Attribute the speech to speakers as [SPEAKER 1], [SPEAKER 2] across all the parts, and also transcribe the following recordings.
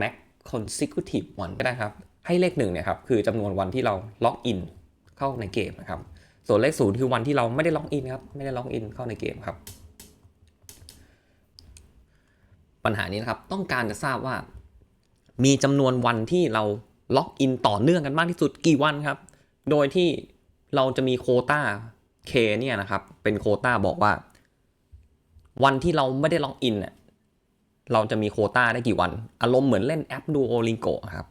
[SPEAKER 1] max consecutive วันก็ได้ครับ ให้เลขหนึ่งเนี่ยครับคือจำนวนวันที่เราล็อกอินเข้าในเกมนะครับ ส่วนเลขศูนย์คือวันที่เราไม่ได้ล็อกอินครับ ไม่ได้ล็อกอินเข้าในเกมครับ ปัญหานี้นะครับต้องการจะทราบว่า มีจำนวนวันที่เราล็อกอินต่อเนื่องกันมากที่สุดกี่วันครับ โดยที่เราจะมีโคต้า K เนี่ยนะครับ เป็นโคต้าบอกว่า วันที่เราไม่ได้ล็อกอิน เราจะมีโคต้าได้กี่วัน อารมณ์เหมือนเล่นแอป Duolingo ครับ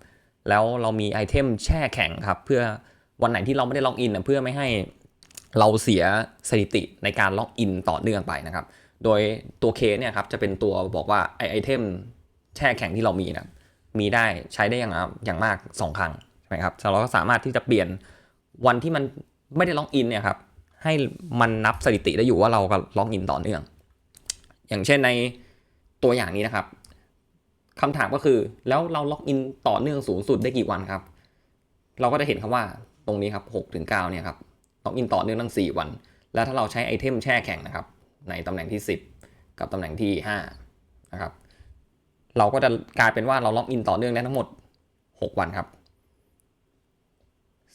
[SPEAKER 1] แล้วเรามีไอเทมแช่แข็งครับ เพื่อวันไหนที่เราไม่ได้ล็อกอินเพื่อไม่ให้เราเสียสถิติในการล็อกอินต่อเนื่องไปนะครับ โดยตัว K เนี่ยครับจะเป็นตัวบอกว่าไอไอเทมแช่แข็งที่เรามีนะมีได้ใช้ได้อย่างอย่างมาก 2 ครั้งใช่ไหมครับเราก็สามารถที่จะเปลี่ยนวันที่มันไม่ได้ล็อกอินเนี่ยครับให้มันนับสถิติได้อยู่ว่าเราก็ล็อกอินต่อเนื่อง อย่างเช่นใน ตัวอย่างนี้นะครับคำถามก็คือแล้วเราล็อกอินต่อเนื่องสูงสุดได้กี่วันครับ เราก็จะเห็นคำว่าตรงนี้ครับ6ถึง9เนี่ยครับล็อกอินต่อเนื่องทั้ง 4 วัน แล้วถ้าเราใช้ไอเทมแช่แข็งนะครับ ในตำแหน่งที่ 10 กับตำแหน่งที่5นะครับเราก็จะกลายเป็นว่าเราล็อกอินต่อเนื่องได้ทั้งหมด 6 วันครับ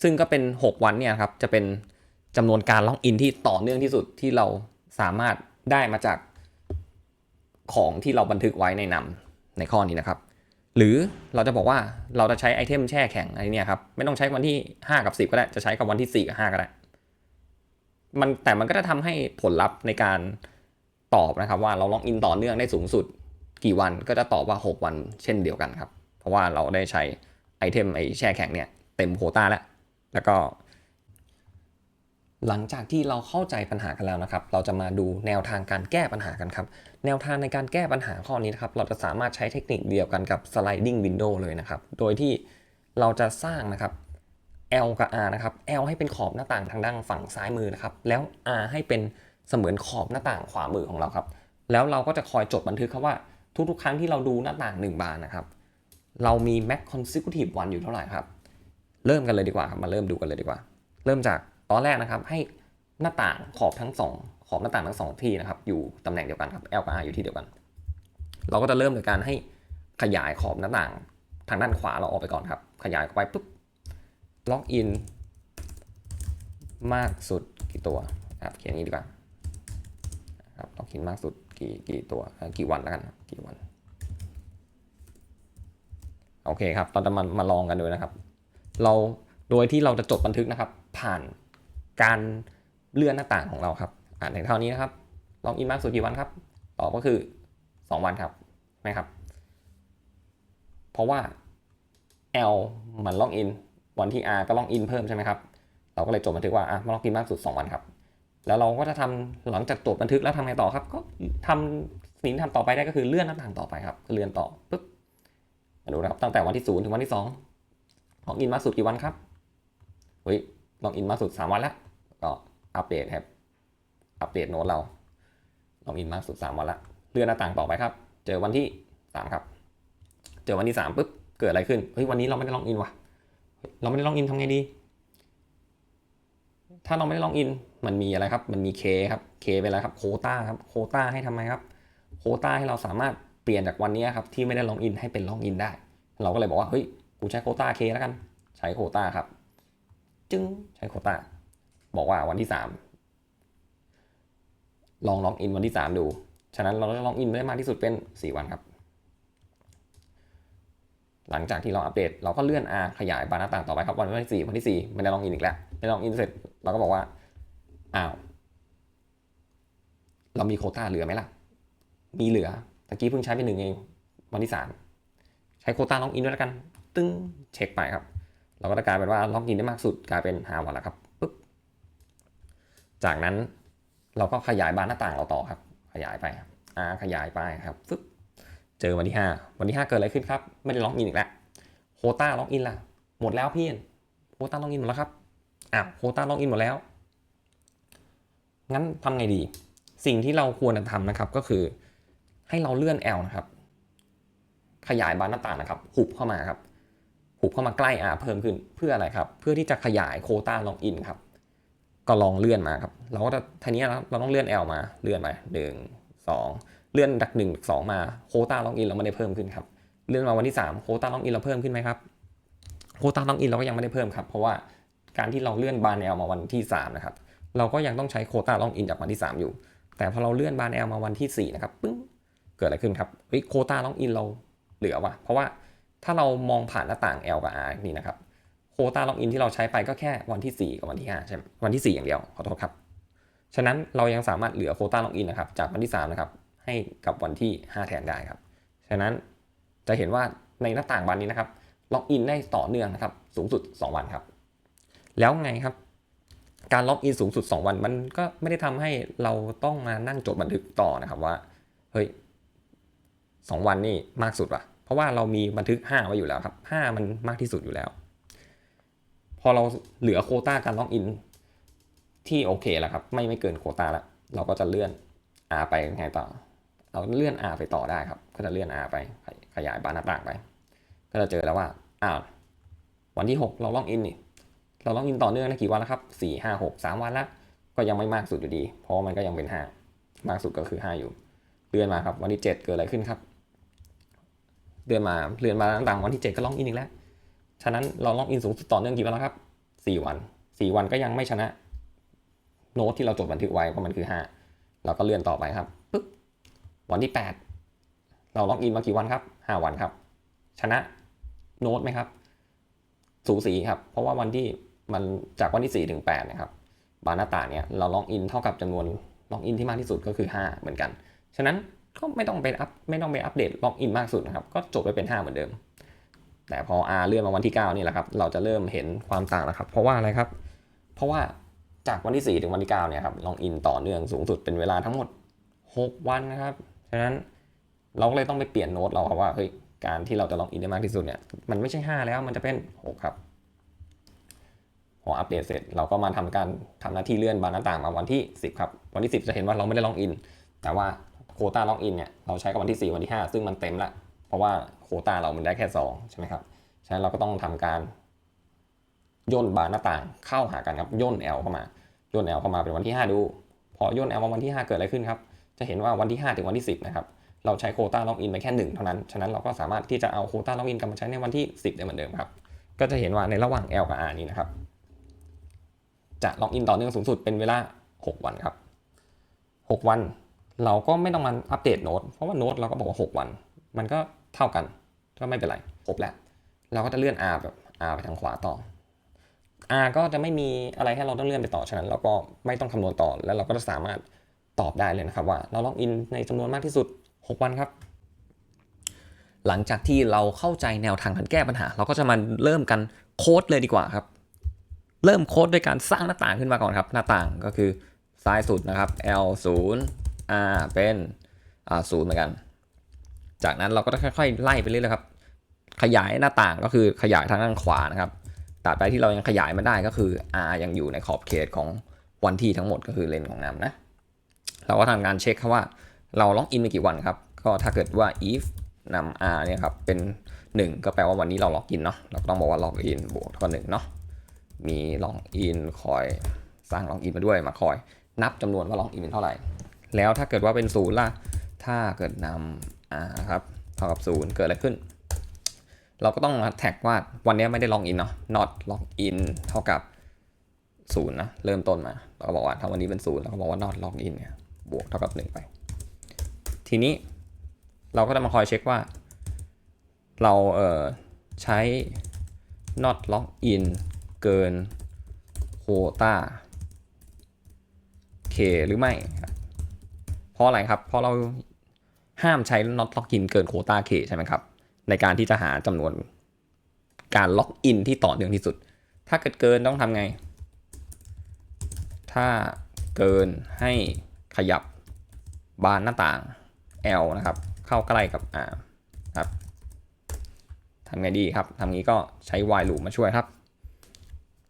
[SPEAKER 1] ซึ่งก็เป็น 6 วันเนี่ยครับจะเป็นจำนวนการล็อกอินที่ต่อเนื่องที่สุดที่เราสามารถได้มาจาก ของที่เราบันทึกไว้ในนำในข้อนี้นะครับ หรือเราจะบอกว่าเราจะใช้ไอเทมแช่แข็งอะไรเนี่ยครับไม่ต้องใช้วันที่ 5 กับ 10 ก็ได้จะใช้กับวันที่ 4 กับ 5 ก็ได้มันแต่มันก็จะทำให้ผลลัพธ์ในการตอบนะครับ ว่าเราล็อกอินต่อเนื่องได้สูงสุด กี่วันก็จะตอบว่า 6 วันเช่นเดียวกันครับ เพราะว่าเราได้ใช้ไอเทมไอแช่แข็งเนี่ยเต็มโคต้าแล้ว แล้วก็ หลังจากที่เราเข้าใจปัญหากันแล้วนะครับ เราจะมาดูแนวทางการแก้ปัญหากันครับ แนวทางในการแก้ปัญหาข้อนี้นะครับ เราจะสามารถใช้เทคนิคเดียวกันกับ sliding window เลยนะครับ โดยที่เราจะสร้างนะครับ L กับ R นะครับ L ให้เป็นขอบหน้าต่างทางด้านฝั่งซ้ายมือนะครับ แล้ว R ให้เป็นเสมือนขอบหน้าต่างขวามือของเราครับ แล้วเราก็จะคอยจดบันทึกครับว่าทุกๆ ครั้งที่เราดูหน้าต่าง 1 บานนะครับ เรามี max consecutive วันอยู่เท่าไหร่ครับ เริ่มกันเลยดีกว่าครับ มาเริ่มดูกันเลยดีกว่า เริ่มจาก ตอนแรกนะครับให้หน้าต่างขอบทั้งสองขอบหน้าต่างทั้งสองที่นะครับอยู่ตำแหน่งเดียวกันครับ L กับ R อยู่ที่เดียวกัน เราก็จะเริ่มโดยการให้ขยายขอบหน้าต่างทางด้านขวาเราออกไปก่อนครับ ขยายออกไปปุ๊บล็อกอินมากสุดกี่ตัวครับเขียนอย่างนี้ดีกว่าครับล็อกอินมากสุดกี่กี่ตัวกี่วันแล้วกันกี่วันโอเคครับเราจะมามาลองกันดูนะครับ เราโดยที่เราจะจดบันทึกนะครับ ผ่าน การเลื่อนหน้าต่างของเราครับอ่านในเท่านี้นะครับลอกอินมากสุดกี่วันครับตอบก็คือ 2 วันครับไหมครับ เพราะว่า L มันล็อกอินวันที่ R ก็ล็อกอินเพิ่มใช่ไหมครับเราก็เลยจดบันทึกว่าอะมาล็อกอินมากสุด 2 วันครับแล้วเราก็จะทำหลังจากจดบันทึกแล้วทำไงต่อครับ ก็ทำสิ่งที่ทำต่อไปได้ก็คือเลื่อนหน้าต่างต่อไปครับเลื่อนต่อปุ๊บมาดูนะครับตั้งแต่วันที่ศูนย์ถึงวันที่สองลอกอินมากสุดกี่วันครับเฮ้ย ล็อกอินมากสุด 3 วันแล้วก็อัปเดตครับ อัปเดตโน้ตเราล็อกอินมากสุด 3 วันละเลื่อนหน้าต่างต่อไปครับ เจอวันที่ 3 ครับ เจอวันที่ 3ปุ๊บเกิดอะไรขึ้นเฮ้ยวันนี้เราไม่ได้ล็อกอินว่ะเราไม่ได้ล็อกอินทำไงดี ถ้าเราไม่ได้ล็อกอินมันมีอะไรครับ มันมี K คครับ K เป็นอะไรครับโคต้าครับโคต้าให้ทำไมครับโคต้าให้เราสามารถเปลี่ยนจากวันนี้ครับที่ไม่ได้ล็อกอินให้เป็นล็อกอินได้ เราก็เลยบอกว่าเฮ้ยกูใช้โคต้า K แล้วกัน ใช้โคต้าครับ จึงใช้โคต้าบอกว่าวันที่3ลองล็อกอินวันที่3ดู ฉะนั้นเราจะล็อกอินได้มากที่สุดเป็น4วันครับ หลังจากที่เราอัปเดต เราก็เลื่อน R ขยายบานหน้าต่างต่อไปครับวันที่4วันที่4ไม่ได้ลองอินอีกแล้วไม่ได้ลองอินเสร็จเราก็บอกว่าอ้าวเรามีโคต้าเหลือไหมล่ะ มีเหลือตะกี้เพิ่งใช้ไปหนึ่งเองวันที่3ใช้โคต้าล็อกอินด้วยแล้วกัน ตึ้งเช็คไปครับ เราก็จะกลายเป็นว่าล็อกอินได้มากสุดกลายเป็น5วันแล้วครับปุ๊บจากนั้นเราก็ขยายบานหน้าต่างเราต่อครับ ขยายไป R ขยายไปครับฟึบเจอวันที่ 5 วันที่ 5 เกิดอะไรขึ้นครับ ไม่ได้ล็อกอินอีกแล้วโคต้าล็อกอินละหมดแล้วพี่โคต้าล็อกอินหมดแล้วครับอ้าวโคต้าล็อกอินหมดแล้วงั้นทำไงดี สิ่งที่เราควรจะทำนะครับก็คือให้เราเลื่อน L นะครับ ขยายบานหน้าต่างนะครับ หุบเข้ามาครับ หุบเข้ามาใกล้ R เพิ่มขึ้นเพื่ออะไรครับ เพื่อที่จะขยายโคต้าล็อกอินครับ ก็ลองเลื่อนมาครับ เราก็จะทีนี้เราเราต้องเลื่อน L มาเลื่อนไปหนึ่งสองเลื่อนจากหนึ่งสองมาโคต้าล็อกอินเราไม่ได้เพิ่มขึ้นครับเลื่อนมาวันที่3โคต้าล็อกอินเราเพิ่มขึ้นไหมครับโคต้าล็อกอินเราก็ยังไม่ได้เพิ่มครับ เพราะว่าการที่เราเลื่อนบาร์แนลมาวันที่3นะครับเราก็ยังต้องใช้โคต้าล็อกอินจากวันที่ 3 อยู่ แต่พอเราเลื่อนบาร์แนลมาวันที่4นะครับปึ้งเกิดอะไรขึ้นครับเฮ้ยโคต้าล็อกอินเราเหลือว่ะเพราะว่า ถ้าเรามองผ่านหน้าต่าง L กับ R นี่นะครับโควต้าล็อกอินที่เราใช้ไปก็แค่วันที่ 4 กับวันที่5ใช่ไหมวันที่ 4 อย่างเดียวขอโทษครับ ฉะนั้นเรายังสามารถเหลือโควต้าล็อกอินนะครับจากวันที่ 3 นะครับ ให้กับวันที่ 5 แทนได้ครับ ฉะนั้นจะเห็นว่าในหน้าต่างวันนี้นะครับล็อกอินได้ต่อเนื่องนะครับสูงสุด 2 วันครับ แล้วไงครับ การล็อกอินสูงสุด 2 วันมันก็ไม่ได้ทำให้เราต้องมานั่งจดบันทึกต่อนะครับว่าเฮ้ยสองวันนี่มากสุดว่ะ เพราะว่าเรามีบันทึก 5 ไว้อยู่แล้วครับ 5 มันมากที่สุดอยู่แล้ว พอเราเหลือโคต้าการล็อกอินที่โอเคแล้วครับ ไม่ไม่เกินโควตาแล้ว เราก็จะเลื่อน R ไปไงต่อ เราเลื่อน R ไปต่อได้ครับ ก็จะเลื่อน R ไป ขยายบานหน้าต่างไป ก็จะเจอแล้วว่าอ้าววันที่ 6 เราล็อกอินนี่ เราล็อกอินต่อเนื่องได้กี่วันแล้วครับ 4 5 6 3 วันละ ก็ยังไม่มากสุดอยู่ดี เพราะมันก็ยังเป็น 5 มากสุดก็คือ 5 อยู่ เลื่อนมาครับ วันที่ 7 เกิดอะไรขึ้นครับ เลื่อนมาเลื่อนมาต่างวันที่ 7 ก็ล็อกอินอีกแล้ว ฉะนั้นเราล็อกอินสูงสุดต่อเนื่องกี่วันแล้วครับ 4 วัน 4 วันก็ยังไม่ชนะ โน้ตที่เราจดบันทึกไว้เพรามันคือ 5 เราก็เลื่อนต่อไปครับปึ๊บวันที่ 8 เราล็อกอินมากี่วันครับ 5 วันครับ ชนะโน้ตไหมครับ สูสีครับ เพราะว่าวันที่มันจากวันที่ 4 ถึง 8 นะครับ บาร์หน้าตาเนี่ยเราล็อกอินเท่ากับจำนวนล็อกอินที่มากที่สุดก็คือ 5 เหมือนกัน ฉะนั้น ก็ไม่ต้องไปอัพไม่ต้องไปอัปเดตล็อกอินมากสุดนะครับ ก็จบไปเป็น 5 เหมือนเดิม แต่พอ R เลื่อนมาวันที่ 9 นี่แหละครับ เราจะเริ่มเห็นความต่างแล้วครับ เพราะว่าอะไรครับ เพราะว่าจากวันที่ 4 ถึงวันที่ 9 เนี่ยครับล็องอินต่อเนื่องสูงสุดเป็นเวลาทั้งหมด 6 วันนะครับ ฉะนั้นเราก็เลยต้องไปเปลี่ยนโน้ตเราครับว่าเฮ้ยการที่เราจะล็องอินได้มากที่สุดเนี่ยมันไม่ใช่ 5 แล้วมันจะเป็น 6 ครับ พออัปเดตเสร็จเราก็มาทำการทำหน้าที่เลื่อนบานหน้าต่างมาวันที่ 10 ครับ วันที่ 10 จะเห็นว่าเราไม่ได้ลองอิน แต่ว่า โคต้าล็อกอินเนี่ยเราใช้กับวันที่ 4 วันที่ 5 ซึ่งมันเต็มละ เพราะว่าโคต้าเรามันได้แค่ 2 ใช่ไหมครับฉะนั้นเราก็ต้องทำการย่นบานหน้าต่างเข้าหากันครับย่น L เข้ามาย่น L เข้ามาเป็นวันที่ 5 ดู พอย่น L มาวันที่ 5 เกิดอะไรขึ้นครับ จะเห็นว่าวันที่ 5 ถึงวันที่ 10 นะครับ เราใช้โคต้าล็อกอินไปแค่ 1 เท่านั้น ฉะนั้นเราก็สามารถที่จะเอาโคต้าล็อกอินกลับมาใช้ในวันที่ 10 ได้เหมือนเดิมครับ ก็จะเห็นว่าในระหว่าง L กับ R นี้นะครับ จะล็อกอินต่อเนื่องสูงสุดเป็นเวลา 6 วันครับ 6 วัน เราก็ไม่ต้องมาอัปเดตโน้ตเพราะว่าโน้ตเราก็บอกว่า 6 วัน มันก็เท่ากันก็ไม่เป็นไรครบแล้วเราก็จะเลื่อน R แบบ R ไปทางขวาต่อ R ก็จะไม่มีอะไรให้เราต้องเลื่อนไปต่อ ฉะนั้นเราก็ไม่ต้องคำนวณต่อ แล้วเราก็จะสามารถตอบได้เลยนะครับว่า เราล็อกอินในจำนวนมากที่สุด 6 วันครับ หลังจากที่เราเข้าใจแนวทางการแก้ปัญหา เราก็จะมาเริ่มกันโค้ดเลยดีกว่าครับ เริ่มโค้ดด้วยการสร้างหน้าต่างขึ้นมาก่อนครับ หน้าต่างก็คือซ้ายสุดนะครับ L 0 R เป็นอ่า0เหมือนกัน จากนั้นเราก็จะค่อยๆ ไล่ไปเรื่อยๆครับ ขยายหน้าต่างก็คือขยายทางด้านขวานะครับตราบใดที่เรายังขยายไมันได้ก็คือ R ยังอยู่ในขอบเขตของวันที่ทั้งหมดก็คือเลนของน้ำนะ เราก็ทำการเช็คครับว่าเราล็อกอินไปกี่วันครับ ก็ถ้าเกิดว่า if นำ R เนี่ยครับเป็น 1 ก็แปลว่าวันนี้เราล็อกอินเนาะ เราก็ต้องบอกว่าล็อกอินบวกเท่ากับ1เนาะ มีล็อกอินคอยสร้างล็อกอินมาด้วยมาคอย นับจำนวนว่าล็อกอินเป็นเท่าไหร่ แล้วถ้าเกิดว่าเป็นศูนย์ล่ะ ถ้าเกิดนำ R ครับเท่ากับศูนย์เกิดอะไรขึ้น เราก็ต้องมาแท็กว่าวันนี้ไม่ได้ล็อกอินเนาะ not log in เท่ากับศูนย์นะ เริ่มต้นมา เราก็บอกว่าถ้าวันนี้เป็นศูนย์เราก็บอกว่า not log in เนี่ยบวกเท่ากับหนึ่งไป ทีนี้เราก็จะมาคอยเช็คว่า เราเอ่อใช้ not log in เกิน quota k หรือไม่ครับ เพราะอะไรครับ เพราะเราห้ามใช้ not log in เกิน quota k ใช่ไหมครับ ในการที่จะหาจำนวนการล็อกอินที่ต่อเนื่องที่สุด ถ้าเกิดเกินต้องทำไง ถ้าเกินให้ขยับบานหน้าต่าง L นะครับ เข้าใกล้กับ R ครับทำไงดีครับทำงี้ก็ใช้ while loop มาช่วยครับ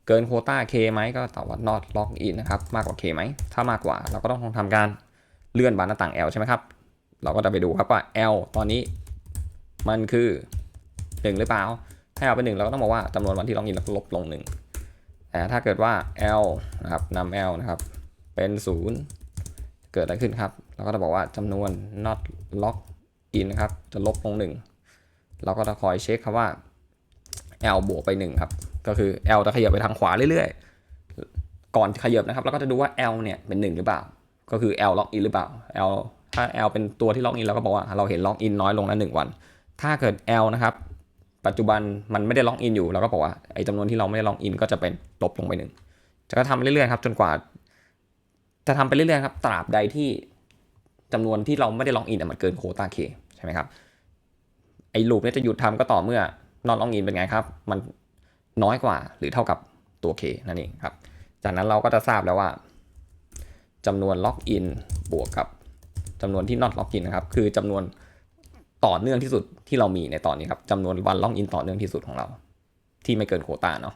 [SPEAKER 1] เกินโคต้า K ไหมก็ตอบว่า not log in นะครับ มากกว่า K ไหม ถ้ามากกว่าเราก็ต้องทำการ เลื่อนบานหน้าต่าง L ใช่ไหมครับ เราก็จะไปดูครับว่า L ตอนนี้มันคือ 1 หรือเปล่า ถ้าเอาเป็น 1 เราก็ต้องบอกว่าจำนวนวันที่ล็อกอินลบลง 1 แต่ถ้าเกิดว่า L นะครับนำ L นะครับ เป็น 0 เกิดอะไรขึ้นครับ เราก็จะบอกว่าจำนวน not log in นะครับ จะลบลง 1 เราก็จะคอยเช็คครับว่า L บวกไป 1 ครับ ก็คือ L จะขยับไปทางขวาเรื่อยๆ ก่อนขยับนะครับ เราก็จะดูว่า L เนี่ยเป็น 1 หรือเปล่า ก็คือ L ล็อกอินหรือเปล่า L ถ้า L เป็นตัวที่ล็อกอินเราก็บอกว่าเราเห็นล็อกอินน้อยลงแล้ว1วัน ถ้าเกิด L นะครับปัจจุบันมันไม่ได้ล็อกอินอยู่เราก็บอกว่าไอ้จำนวนที่เราไม่ได้ล็อกอินก็จะเป็นลบลงไปหนึ่งจะก็ทำไปเรื่อยๆครับจนกว่า จะทำไปเรื่อยๆครับตราบใดที่จำนวนที่เราไม่ได้ล็อกอินมันเกินโคต้าเคใช่ไหมครับไอ้ลูปเนี้จะหยุดทำก็ต่อเมื่อนอนล็อกอินเป็นไงครับ มันน้อยกว่าหรือเท่ากับตัว K นั่นเองครับ จากนั้นเราก็จะทราบแล้วว่า จำนวนล็อกอินบวกกับจำนวนที่ not ล็อกอินนะครับ คือจำนวนต่อเนื่องที่สุดที่เรามีในตอนนี้ครับจำนวนวันล็อกอินต่อเนื่องที่สุดของเรา ที่ไม่เกินโควต้าเนาะ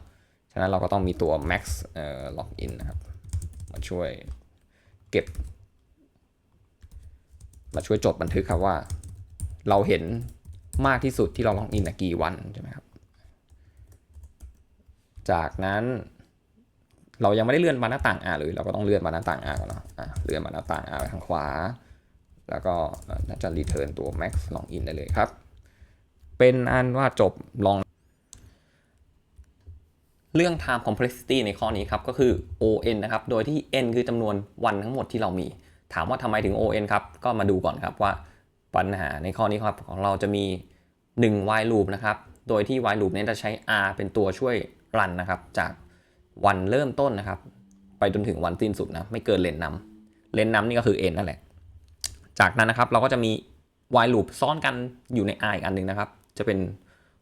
[SPEAKER 1] ฉะนั้นเราก็ต้องมีตัว max เอ่อล็อกอินนะครับมาช่วยเก็บ มาช่วยจดบันทึกครับว่า เราเห็นมากที่สุดที่เราล็อกอินกี่วันใช่ไหมครับ จากนั้น เรายังไม่ได้เลื่อนบานหน้าต่าง R เลย เราก็ต้องเลื่อนบานหน้าต่าง R ก่อนเนาะะเลื่อนบานหน้าต่าง R ไปทางขวา แล้วก็น่าจะรีเทิร์นตัว max login ได้เลยครับ เป็นอันว่าจบลองเรื่อง time complexity ในข้อนี้ครับ ก็คือ on นะครับ โดยที่ n คือจำนวนวันทั้งหมดที่เรามี ถามว่าทำไมถึง on ครับ ก็มาดูก่อนครับว่าปัญหาในข้อนี้ครับของเราจะมี 1 while loop นะครับ โดยที่ while loop นี้จะใช้ r เป็นตัวช่วยรันนะครับจาก วันเริ่มต้นนะครับ ไปจนถึงวันสิ้นสุดนะไม่เกินเลนนำเลนนำนี่ก็คือ n นั่นแหละ จากนั้นนะครับเราก็จะมี while loop ซ้อนกันอยู่ใน r อีกอันหนึ่งนะครับ จะเป็น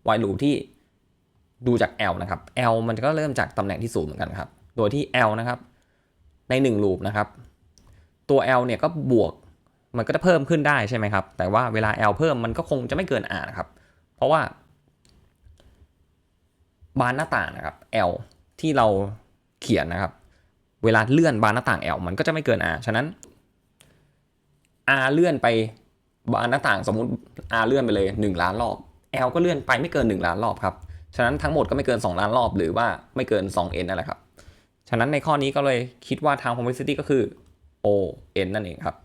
[SPEAKER 1] while loop ที่ดูจาก L นะครับ L มันก็เริ่มจากตำแหน่งที่ศูนย์เหมือนกันครับ โดยที่ L นะครับ ใน1 loop นะครับ ตัว L เนี่ยก็บวกมันก็จะเพิ่มขึ้นได้ใช่ไหมครับ แต่ว่าเวลา L เพิ่มมันก็คงจะไม่เกิน R นะครับ เพราะว่า บานหน้าต่างนะครับ L ที่เราเขียนนะครับ เวลาเลื่อนบานหน้าต่าง L มันก็จะไม่เกิน R ฉะนั้น R เลื่อนไปบานหน้าต่างสมมุติ R เลื่อนไปเลย 1 ล้านรอบ L ก็เลื่อนไปไม่เกิน 1 ล้านรอบครับ ฉะนั้นทั้งหมดก็ไม่เกิน 2 ล้านรอบ หรือว่าไม่เกิน 2n นั่นแหละครับ ฉะนั้นในข้อนี้ก็เลยคิดว่า time complexity ก็คือ o n นั่นเองครับ